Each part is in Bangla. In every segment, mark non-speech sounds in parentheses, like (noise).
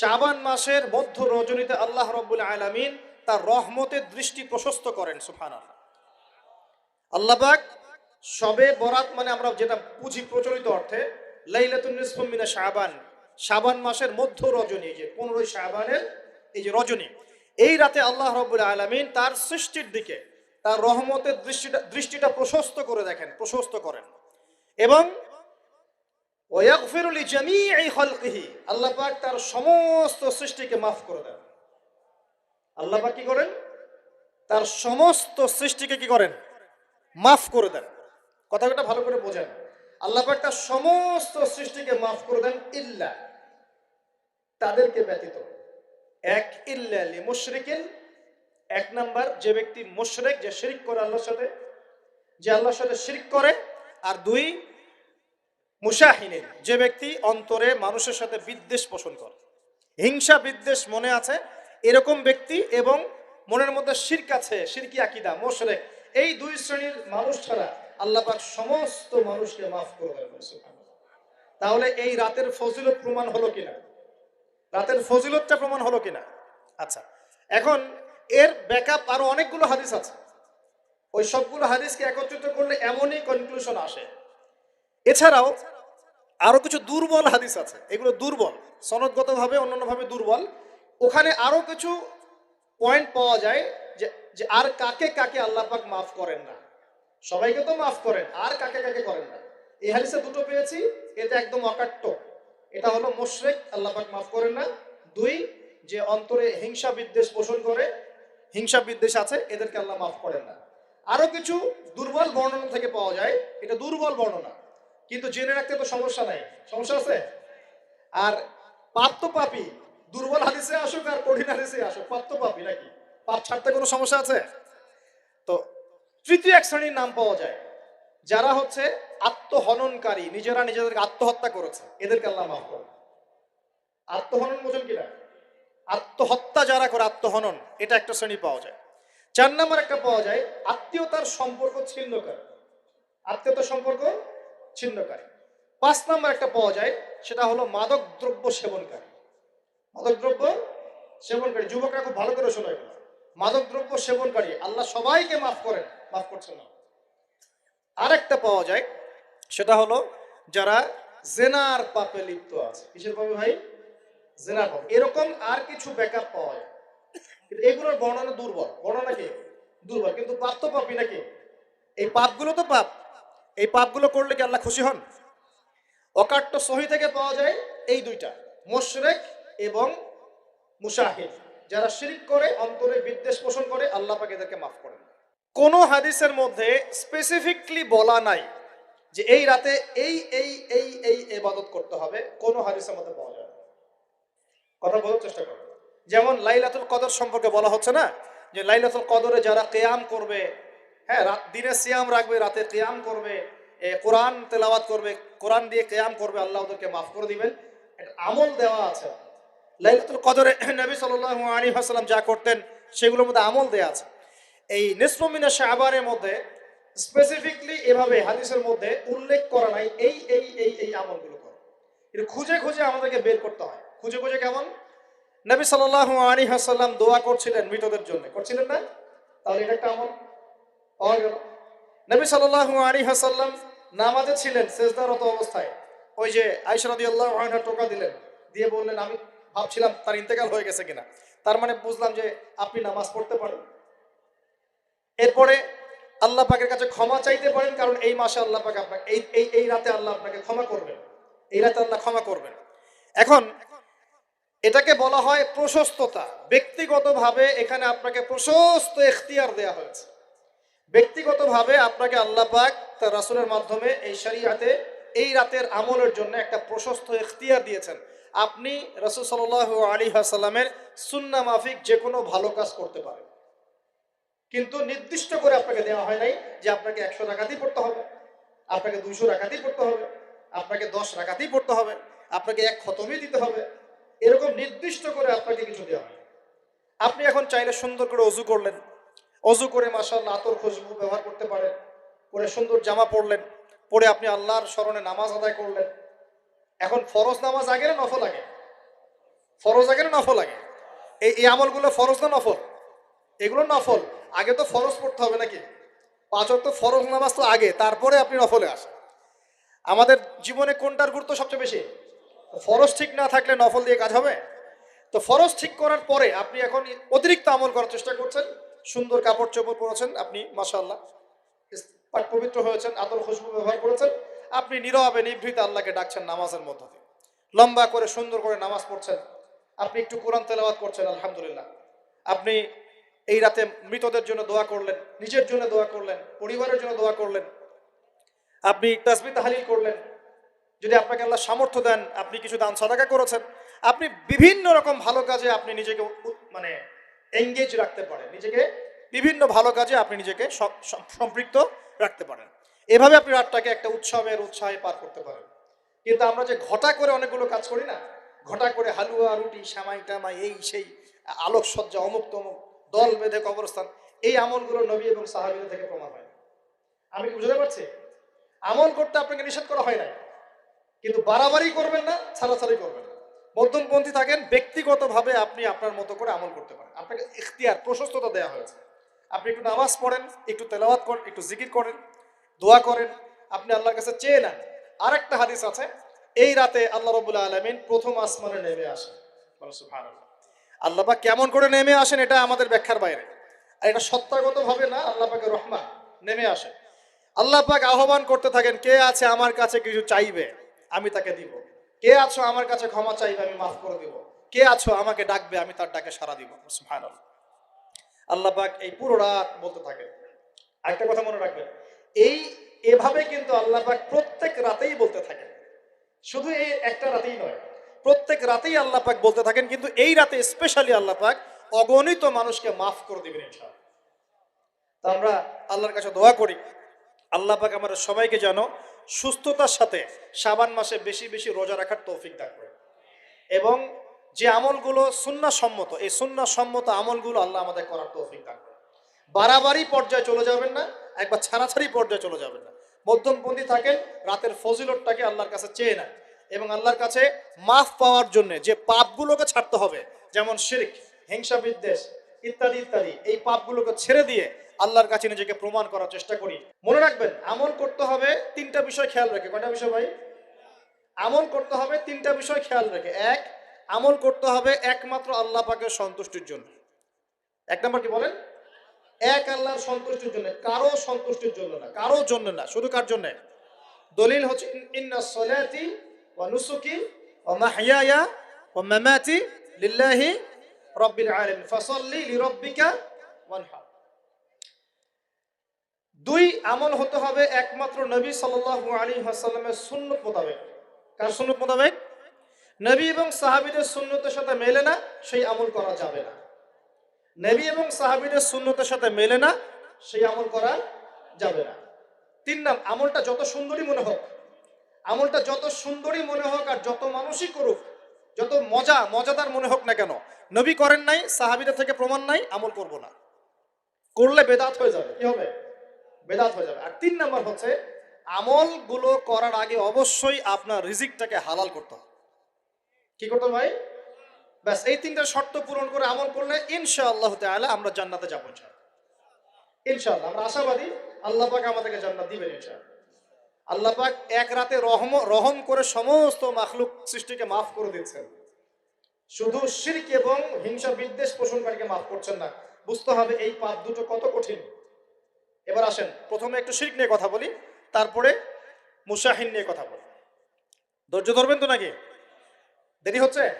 শাবান মাসের মধ্য রজনীতে আল্লাহ রব্বুল আলামিন তার রহমতের দৃষ্টি প্রশস্ত করেন সুফান আল্লাহবাক সবে বরাত মানে আমরা যেটা বুঝি প্রচলিত অর্থে, লাইলাতুন নিসফুম মিনা শাবান মাসের মধ্য রজনী যে পনেরোই শাবানের এই যে রজনী, এই রাতে আল্লাহ রব্বুল আলামিন তার সৃষ্টির দিকে, তার রহমতের দৃষ্টিটা দৃষ্টিটা প্রশস্ত করে দেখেন, প্রশস্ত করেন। এবং তার সমস্ত সৃষ্টিকে মাফ করে দেন। কি করেন? তার সমস্ত সৃষ্টিকে কি করেন? মাফ করে দেন। কথাটা ভালো করে বোঝেন। তার সমস্ত সৃষ্টিকে মাফ করে দেন ইল্লা। তাদেরকে ব্যতীত। এক, ইল্লা লি এক নাম্বার, যে ব্যক্তি মুশরিক, যে শিরিক করে আল্লাহর সাথে, যে আল্লাহর সাথে শিরিক করে। আর দুই মুশাহিনের যে ব্যক্তি অন্তরে মানুষের সাথে বিদ্বেষ পোষণ করে। হিংসা, বিদ্বেষ মনে আছে, এরকম ব্যক্তি এবং মনের মধ্যে শিরক আছে, শিরকি আকিদা, মোশরেক, এই দুই শ্রেণির মানুষ ছাড়া আল্লাহ পাক সমস্ত মানুষকে মাফ করে তাহলে এই রাতের ফজিলত প্রমাণ হলো কিনা? রাতের ফজিলতটা প্রমাণ হলো কিনা? আচ্ছা এখন এর ব্যাকআপ আরও অনেকগুলো হাদিস আছে। ওই সবগুলো হাদিসকে একত্রিত করলে এমনই কনক্লুশন আসে। এছাড়াও আরও কিছু দুর্বল হাদিস আছে। এগুলো দুর্বল, সনদগতভাবে, অন্যান্যভাবে দুর্বল। ওখানে আরও কিছু পয়েন্ট পাওয়া যায় যে যে আর কাকে কাকে আল্লাহ পাক মাফ করেন না। সবাইকে তো মাফ করেন, আর কাকে কাকে করেন না। এই হাদিসে দুটো পেয়েছি, এটা একদম অকাট্য। এটা হলো মুশরিক, আল্লাহ পাক মাফ করেন না। দুই, যে অন্তরে হিংসা বিদ্বেষ পোষণ করে, হিংসা বিদ্বেষ আছে, এদেরকে আল্লাহ মাফ করেন না। আরও কিছু দুর্বল বর্ণনা থেকে পাওয়া যায়, এটা দুর্বল বর্ণনা। কিন্তু জেনে রাখতে তো সমস্যা নাই। সমস্যা আছে? আর পাপ, দুর্বল হাদিসে আসুক আর কঠিন হাদিসে আসুক পাপি নাকি? পাপ ছাড়তে কোনো সমস্যা আছে? তো তৃতীয় এক শ্রেণির নাম পাওয়া যায়। যারা হচ্ছে আত্মহননকারী, নিজেরা নিজেদেরকে আত্মহত্যা করেছে, এদেরকে আল্লাহ মাফ করে আত্মহনন বোঝেন কিনা? আত্মহত্যা যারা করে, আত্মহনন, এটা একটা শ্রেণি পাওয়া যায়। চার নাম্বার একটা পাওয়া যায়, আত্মীয়তার সম্পর্ক ছিন্নকারী আত্মীয়তার সম্পর্ক ছিন্নকারী। পাঁচ নাম্বার একটা পাওয়া যায়, সেটা হলো মাদক দ্রব্য সেবনকারী। মাদক দ্রব্য সেবনকারী, যুবকরা খুব ভালো করে শোনা এগুলো। মাদক দ্রব্য সেবনকারী, আল্লাহ সবাইকে মাফ করেন, মাফ করছেন না। আরেকটা পাওয়া যায়, সেটা হলো যারা জেনার পাপে লিপ্ত আছে। কিসের পাপে ভাই? জেনার পাপ। এরকম আর কিছু ব্যাকআপ পাওয়া যায়। কিন্তু এগুলোর বর্ণনা দুর্বল। বর্ণনা কি? দুর্বল। কিন্তু পাপ তো পাপই নাকি? এই পাপগুলো তো পাপ। এই পাপগুলো করলে কি আল্লাহ খুশি হন? অকাট্য সহি থেকে পাওয়া যায় এই দুইটা, মোশরেক এবং মুশাহিদ। যারা শিরিক করে অন্তরে বিদ্বেষ পোষণ করে, আল্লাহ পাক এদেরকে মাফ করেন। কোন হাদিসের মধ্যে স্পেসিফিকলি বলা নাই যে এই রাতে এই এই এই এই এবাদত করতে হবে, কোন হাদিসের মধ্যে পাওয়া যায়। কথা বলার চেষ্টা করো। যেমন লাইলাতুল কদর সম্পর্কে বলা হচ্ছে না যে লাইলাতুল কদরে যারা কেয়াম করবে হ্যাঁ দিনে সিয়াম রাখবে, রাতে কেয়াম করবে কোরআন তেলাওয়াত করবে, কোরআন দিয়ে কেয়াম করবে, আল্লাহ ওদেরকে মাফ করে দিবেন। আমল দেওয়া আছে। লাইলাতুল কদরে (clears throat) নবী সাল্লাল্লাহু আলাইহি ওয়াসাল্লাম যা করতেন, সেগুলোর মধ্যে আমল দেওয়া আছে। এই নিসফমিনা শাহবানের মধ্যে স্পেসিফিকলি এভাবে হাদিসের মধ্যে উল্লেখ করা নাই, এই এই এই এই আমলগুলো করো। কিন্তু খুঁজে খুঁজে আমাদেরকে বের করতে হয়। খুঁজে খুঁজে কেমন? নবী সাল্লাল্লাহু আলাইহি ওয়াসাল্লাম দোয়া করছিলেন মৃতদের জন্য। করছিলেন না? তাহলে এটা একটা আমল। নবী সাল্লাল্লাহু আলাইহি ওয়াসাল্লাম নামাজে ছিলেন সেজদারত অবস্থায়। ওই যে টোকা দিলেন, দিয়ে বললেন, আমি ভাবছিলাম তার ইন্তেকাল হয়ে গেছে কিনা। তার মানে বুঝলাম যে আপনি নামাজ পড়তে পারেন। এরপরে আল্লাহ পাকের কাছে ক্ষমা চাইতে পারেন, কারণ এই মাসে আল্লাহ পাক আপনাকে, এই এই এই রাতে আল্লাহ আপনাকে ক্ষমা করবেন। এই রাতে আল্লাহ ক্ষমা করবেন। এখন এটাকে বলা হয় প্রশস্ততা। ব্যক্তিগতভাবে এখানে আপনাকে প্রশস্ত এখতিয়ার দেয়া হয়েছে। ব্যক্তিগতভাবে আপনাকে আল্লাহ পাক তার রাসূলের মাধ্যমে এই শরিয়াতে এই রাতের আমলের জন্য একটা প্রশস্ত এখতিয়ার দিয়েছেন। আপনি রাসূল সাল্লাল্লাহু আলাইহি ওয়াসাল্লামের সুন্নাহ মাফিক যে কোনো ভালো কাজ করতে পারেন। কিন্তু নির্দিষ্ট করে আপনাকে দেওয়া হয় নাই যে আপনাকে একশো রাখাতেই পড়তে হবে, আপনাকে দুইশো রাখাতেই পড়তে হবে, আপনাকে দশ রাখাতেই পড়তে হবে, আপনাকে এক খতমই দিতে হবে, এরকম নির্দিষ্ট করে আপনাকে কিছু দেওয়া হয়। আপনি এখন চাইলে সুন্দর করে অজু করলেন। অজু করে মাসাল্লাহ আতর খুশবু ব্যবহার করতে পারেন। করে সুন্দর জামা পরলেন। পরে আপনি আল্লাহর স্মরণে নামাজ আদায় করলেন। এখন ফরজ নামাজ আগে না নফল আগে? ফরজ আগে না নফল আগে? এই এই আমলগুলো ফরজ না নফল? এগুলো নফল। আগে তো ফরজ পড়তে হবে নাকি? পাঁচ তো ফরজ নামাজ তো আগে, তারপরে আপনি নফলে আসেন। আমাদের জীবনে কোনটার গুরুত্ব সবচেয়ে বেশি? ফরজ ঠিক না থাকলে নফল দিয়ে কাজ হবে? তো ফরজ ঠিক করার পরে আপনি এখন অতিরিক্ত আমল করার চেষ্টা করছেন। সুন্দর কাপড় চোপড় পরেছেন আপনি মাসাল্লাহ পবিত্র হয়েছেন আদর খুশবু ব্যবহার করেছেন। আপনি নীরবে নিভৃত আল্লাহকে ডাকছেন নামাজের মধ্য লম্বা করে, সুন্দর করে নামাজ পড়ছেন। আপনি একটু কোরআন তেলাওয়াত করছেন, আলহামদুলিল্লাহ। আপনি এই রাতে মৃতদের জন্য দোয়া করলেন, নিজের জন্য দোয়া করলেন, পরিবারের জন্য দোয়া করলেন। আপনি তাসবি তাহালিল করলেন। যদি আপনাকে আল্লাহ সামর্থ্য দেন, আপনি কিছু দান, সাদাকা করেছেন। আপনি বিভিন্ন রকম ভালো কাজে আপনি নিজেকে মানে এঙ্গেজ রাখতে পারেন। নিজেকে বিভিন্ন ভালো কাজে আপনি নিজেকে সম- সম- সম্পৃক্ত রাখতে পারেন। এভাবে আপনি রাতটাকে একটা উৎসবের উৎসাহে পার করতে পারেন। কিন্তু আমরা যে ঘটা করে অনেকগুলো কাজ করি না, ঘটা করে হালুয়া, রুটি, সামাই, টামাই, এই, সেই, আলোকসজ্জা, অমুক তমুক, দল বেঁধে কবরস্থান, এই আমলগুলো নবী এবং সাহাবিদের থেকে প্রমাণ হয়। আমি কি বুঝতে পারছি? আমল করতে আপনাকে নিষেধ করা হয় না কিন্তু বাড়াবাড়ি করবেন না, ছাড়াছাড়ি করবেন মধ্যমপন্থী থাকেন, ব্যক্তিগতভাবে আপনি আপনার মতো করে আমল করতে পারেন। আপনাকে ইখতিয়ার, প্রশস্ততা দেওয়া হয়েছে। আপনি একটু নামাজ পড়েন, একটু তেলাওয়াত করেন, একটু জিকির করেন, দোয়া করেন, আপনি আল্লাহর কাছে চেয়ে নেন। আরেকটা হাদিস আছে, এই রাতে আল্লাহ রবুল্লা আলমিন প্রথম আসমানে নেমে আসেন। সুবহানাল্লাহ। কেমন করে নেমে আসেন, এটা আমাদের ব্যাখ্যার বাইরে। আর এটা সত্তাগত ভাবে না, আল্লাহ পাকের রহমান নেমে আসেন আল্লাহ পাক আহ্বান করতে থাকেন, কে আছে আমার কাছে কিছু চাইবে, আমি তাকে দিব। কে আছো আমার কাছে ক্ষমা চাইবে, আমি মাফ করে দিব। কে আছো আমাকে ডাকবে, আমি তার ডাকে সাড়া দিব। সুবহানাল্লাহ। আল্লাহ পাক এই পুরো রাত বলতে থাকেন আরেকটা কথা মনে রাখবেন, এই এভাবে কিন্তু আল্লাহ প্রত্যেক রাতেই বলতে থাকেন। শুধু এই একটা রাতেই নয়, প্রত্যেক রাতেই আল্লাহ পাক বলতে থাকেন, কিন্তু এই রাতে স্পেশালি আল্লাহ পাক অগণিত মানুষকে মাফ করে দিবেন ইনশাআল্লাহ। তা আমরা আল্লাহর কাছে দোয়া করি। আল্লাহ পাক আমাদের সবাইকে যেন সুস্থতার সাথে সাবান মাসে বেশি বেশি রোজা রাখার তৌফিক দান করে। এবং যে আমলগুলো সম্মত এই সম্মত আমলগুলো আল্লাহ আমাদের করার তৌফিক দান করে। বাড়াবাড়ি পর্যায়ে চলে যাবেন না, একবার ছাড়াছাড়ি পর্যায়ে চলে যাবেন না। মধ্যমপন্থী থাকেন, রাতের ফজিলতটাকে আল্লাহর কাছে চেয়ে নেন। এবং আল্লাহর কাছে মাফ পাওয়ার জন্য যে পাপগুলোকে ছাড়তে হবে, যেমন শিরিক হিংসা বিদ্বেষ ইত্যাদি ইত্যাদি, এই পাপগুলোকে ছেড়ে দিয়ে আল্লাহর কাছে নিজেকে প্রমাণ করার চেষ্টা করি। মনে রাখবেন, আমল করতে হবে তিনটা বিষয় খেয়াল রেখে। কয়টা বিষয় ভাই? আমল করতে হবে তিনটা বিষয় খেয়াল রেখে। এক, আমল করতে হবে একমাত্র আল্লাহ পাকের সন্তুষ্টির জন্য। এক নম্বর কি বলেন? এক আল্লাহর সন্তুষ্টির জন্য, কারও সন্তুষ্টির জন্য না। কারও জন্য না, শুধু কার জন্য? দলিল হচ্ছে, ইন- ইন্না সলাতি ওয়া নুসুকি ওয়া মাহইয়ায়া ওয়া মামাতি লিল্লাহি রাব্বিল আলামিন। ফাসাল্লি লিরাব্বিকা ওয়ানহার দুই আমল হতে হবে একমাত্র নবী সাল্লাল্লাহু আলাইহি ওয়াসাল্লামের সুন্নত মোতাবেক। কার সুন্নত মোতাবেক? নবী এবং সাহাবিদের সুন্নতের সাথে মেলে না, সেই আমল করা যাবে না। নবী এবং সাহাবীদের সুন্নতের সাথে মেলে না, সেই আমল করা যাবে না। তিন নাম, আমলটা যত সুন্দরী মনে হোক, আমলটা যত সুন্দরী মনে হোক আর যত মানুষই করুক, যত মজা, মজাদার মনে হোক না কেন, নবী করেন নাই, সাহাবিদের থেকে প্রমাণ নাই, আমল করব না। করলে বেদাত হয়ে যাবে, কি হবে? বেদাত হয়ে যাবে। আর তিন নাম্বার হচ্ছে, আমলগুলো করার আগে অবশ্যই আপনার রিজিকটাকে হালাল করতে হবে। কি করতে ভাই? ব্যাস, এই তিনটা শর্ত পূরণ করে আমল করলে ইনশাআল্লাহ তাআলা আমরা জান্নাতে যাব ইনশাআল্লাহ। আমরা আশাবাদী আল্লাহ পাক আমাদেরকে জান্নাত দিবেন ইনশাআল্লাহ। আল্লাহ পাক এক রাতে রহম রহম করে সমস্ত মাখলুক সৃষ্টিকে মাফ করে দিচ্ছেন শুধু শিরক এবং হিংসা বিদ্বেষ পোষণকারীকে মাফ করছেন না। বুঝতে হবে এই পাপ দুটো কত কঠিন। এবার আসেন, প্রথমে একটু শিরক নিয়ে কথা বলি, তারপরে মুসাহিন নিয়ে কথা বলি। ধৈর্য ধরবেন তো নাকি? দেরি হচ্ছে?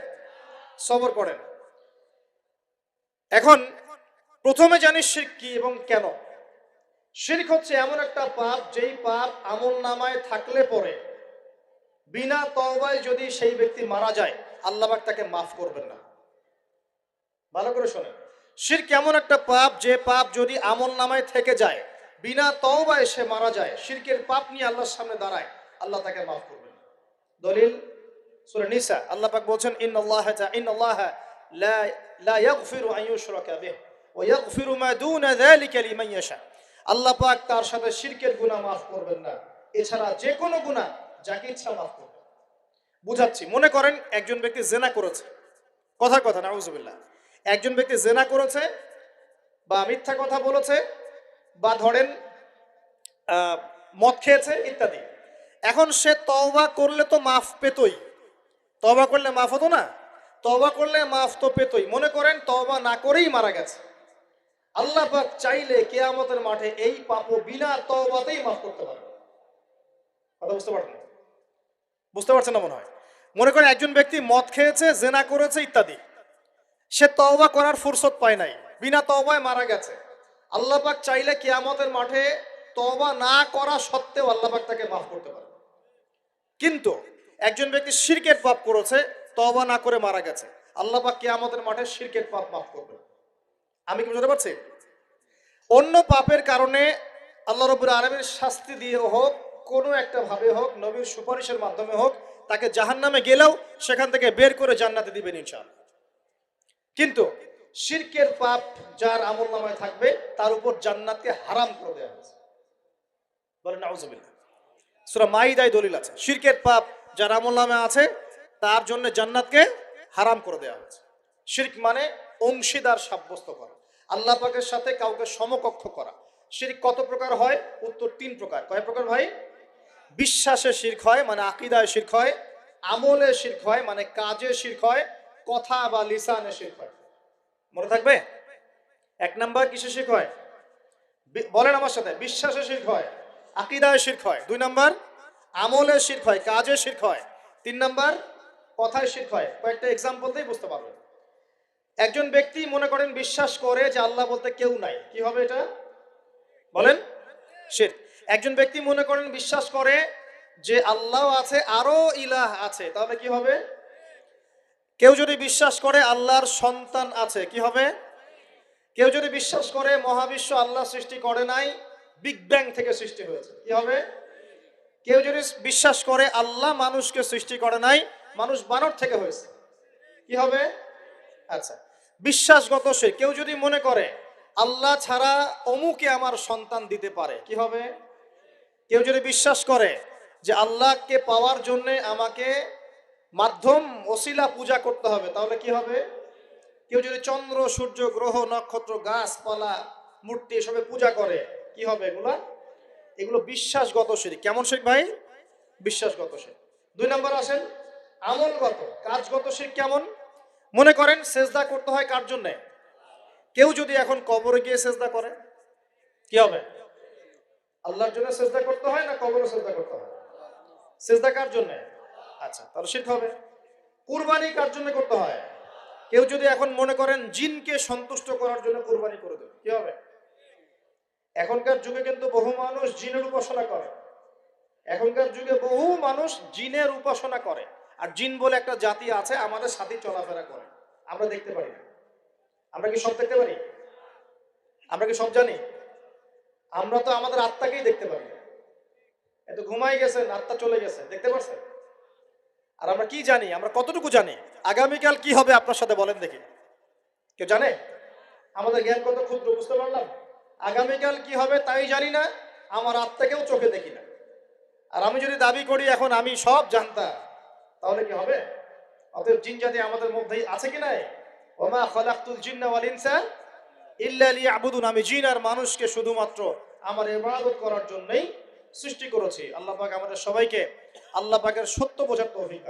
সবর করেন। এখন প্রথমে জানিস শিরক কি এবং কেন। শিরক হচ্ছে এমন একটা পাপ, যেই পাপ আমল নামায় থাকলে পরে বিনা তওবায় যদি সেই ব্যক্তি মারা যায়, আল্লাহ পাক তাকে মাফ করবেন না। ভালো করে শোনেন। শির কেমন একটা পাপ, যে পাপ যদি আমল নামায় থেকে যায় বিনা তওবায় সে মারা যায়, শিরকের পাপ নিয়ে আল্লাহর সামনে দাঁড়ায়, আল্লাহ তাকে মাফ করবেন। দলিল, সূরা নিসা, আল্লাহ পাক বলছেন, ইন্নাল্লাহা ইন্নাল্লাহা লা লা ইয়াগফিরু আন ইউশরাকা বিহি ওয়া ইয়াগফিরু মা দুনা যালিকা লিমান ইয়াশা। আল্লাহ পাক তার সাথে শিরকের গুনাহ মাফ করবেন না। এছাড়া যে কোনো গুনাহ যাকে ইচ্ছা মাফ করবেন। বুঝাচ্ছি, মনে করেন একজন ব্যক্তি জেনা করেছে। কথার কথা, নাউজুবিল্লাহ। একজন ব্যক্তি জেনা করেছে বা মিথ্যা কথা বলেছে বা ধরেন মদ খেয়েছে ইত্যাদি। এখন সে তওবা করলে তো মাফ পেতই। তওবা করলে মাফ হতো না? তওবা করলে মাফ তো পেতই। মনে করেন তওবা না করেই মারা গেছে। আল্লাহ চাইলে কেয়ামতের মাঠে এই পাপও বিনা তওবাতেই মাফ করতে পারবে। কথা বুঝতে পারছেন? বুঝতে পারছেন না মনে হয়? মনে করেন একজন ব্যক্তি মদ খেয়েছে, জেনা করেছে ইত্যাদি। সে তওবা করার ফুরসত পায় নাই। বিনা তওবায় মারা গেছে। আল্লাহ পাক চাইলে কেয়ামতের মাঠে তবা না করা সত্ত্বেও আল্লাহ পাক তাকে মাফ করতে পারে। কিন্তু একজন ব্যক্তি শিরকের পাপ করেছে তবা না করে মারা গেছে, আল্লাহ কেয়ামতের মাঠে শিরকের পাপ মাফ করবে। আমি কি বুঝতে পারছি? অন্য পাপের কারণে আল্লাহ রবুর আলমের শাস্তি দিয়ে হোক, কোনো একটা ভাবে হোক, নবীর সুপারিশের মাধ্যমে হোক, তাকে জাহান্নামে গেলেও সেখান থেকে বের করে জান্নাতে দিবেন ইনশাআল্লাহ। কিন্তু শিরকের পাপ যার আমল নামায় থাকবে, তার উপর জান্নাতকে হারাম করে দেওয়া হয়েছে। বলেন সুরা মাইদায় দলিল আছে, শিরকের পাপ যার আমল নামে আছে, তার জন্য জান্নাতকে হারাম করে দেওয়া হয়েছে। শিরক মানে অংশীদার সাব্যস্ত করা, আল্লাহ পাকের সাথে কাউকে সমকক্ষ করা। শিরক কত প্রকার হয়? উত্তর তিন প্রকার। কয় প্রকার ভাই? বিশ্বাসে শির্ক হয় মানে আকিদায় শির্ক হয়, আমলে শির্ক হয় মানে কাজে শির্ক হয়, কথা বা লিসানে শির্ক হয়। মনে থাকবে? এক নাম্বার কিসে শিখ হয়? বলেন আমার সাথে, বিশ্বাসে শির্ক হয়, আকিদায় শির্ক হয়। দুই নাম্বার, আমলে শির্ক হয়, কাজে শির্ক হয়। তিন নাম্বার, কথায় শির্ক হয়। কয়েকটা এক্সাম্পল দিয়ে বুঝতে পারবেন। একজন ব্যক্তি মনে করেন বিশ্বাস করে যে আল্লাহ বলতে কেউ নাই। কি হবে এটা? বলেন শির একজন ব্যক্তি মনে করেন বিশ্বাস করে যে আল্লাহ আছে, আরও ইলাহ আছে। তাহলে কি হবে? কেউ যদি বিশ্বাস করে আল্লাহর সন্তান আছে, কি হবে? কেউ যদি বিশ্বাস করে মহাবিশ্ব আল্লাহ সৃষ্টি করে নাই বিগ ব্যাং থেকে সৃষ্টি হয়েছে, কি হবে? কেউ যদি বিশ্বাস করে আল্লাহ মানুষকে সৃষ্টি করে নাই, মানুষ বানর থেকে হয়েছে, কি হবে? আচ্ছা বিশ্বাসগত সে, কেউ যদি মনে করে আল্লাহ ছাড়া অমুকে আমার সন্তান দিতে পারে, কি হবে? কেউ যদি বিশ্বাস করে যে আল্লাহকে পাওয়ার জন্য আমাকে মাধ্যম, ওসিলা পূজা করতে হবে, তাহলে কি হবে? কেউ যদি চন্দ্র, সূর্য, গ্রহ, নক্ষত্র, গাছপালা, মূর্তি এসবে পূজা করে, কি হবে এগুলা? এগুলো বিশ্বাসগত শিরিক কেমন শিখ ভাই? বিশ্বাসগত শিরিক দুই নম্বর আসেন, আমলগত, কাজগত শিরিক কেমন? মনে করেন সেজদা করতে হয় কার জন্যে? কেউ যদি এখন কবরে গিয়ে সেজদা করে, কি হবে? আল্লাহর জন্য সেজদা করতে হয় না কবরে সেজদা করতে হয়? সেজদা কার জন্য? আচ্ছা তাহলে শিরক হবে। কুরবানি কার জন্য করতে হয়? কেউ যদি এখন মনে করেন জিনকে সন্তুষ্ট করার জন্য কুরবানি করে দেবে, কি হবে? এখনকার যুগে কিন্তু বহু মানুষ জিনের উপাসনা করে। এখনকার যুগে বহু মানুষ জিনের উপাসনা করে। আর জিন বলে একটা জাতি আছে, আমাদের সাথে চলাফেরা করে। আমরা দেখতে পারি না। আমরা কি সব দেখতে পারি? আমরা কি সব জানি? আমরা তো আমাদের আত্মাকেই দেখতে পারি। এত ঘুমাই গেছেন, আত্মা চলে গেছে, দেখতে পারছেন? আর আমরা কি জানি? আমরা কতটুকু জানি? আগামীকাল কি হবে আপনার সাথে বলেন দেখি। কেউ জানে? আমাদের জ্ঞান কত ক্ষুদ্র বুঝতে পারলাম? আগামীকাল কি হবে তাই জানি না, আমার আত্মাকেও চোখে দেখি না। আর আমি যদি দাবি করি, এখন আমি সব জানতাম, তাহলে কি হবে? অতএব জিন জাতি আমাদের মধ্যেই আছে কি নাই? ওমা খলাকতুল জিন্না ওয়াল ইনসা ইল্লা লিয়াবুদুন। আমি জিন আর মানুষকে শুধুমাত্র আমার ইবাদত করার জন্যই সৃষ্টি করেছি আল্লাহ পাক আমাদের সবাইকে আল্লাহ পাকের সত্য বোঝার তৌফিক।